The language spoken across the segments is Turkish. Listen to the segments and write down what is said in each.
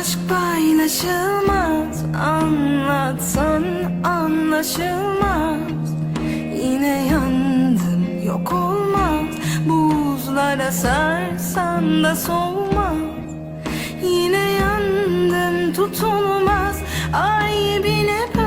aşk paylaşılmaz Anlatsan anlaşılmaz. Yine yandım yok olmaz. Buzlara sarsan da soğumaz Yine yandım tutulmaz. Ay bile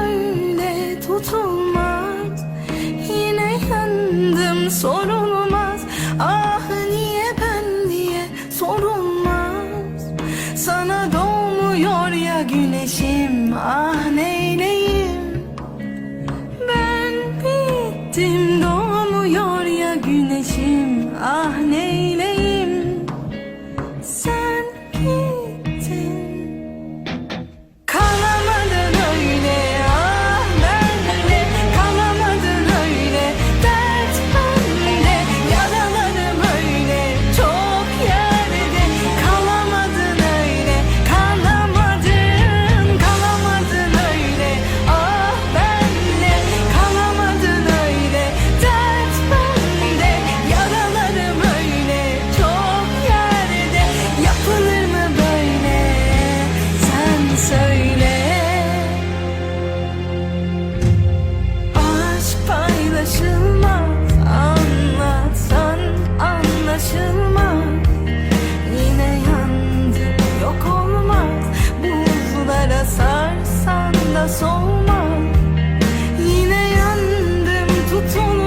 da sarsan da solmam. Yine yandım tutun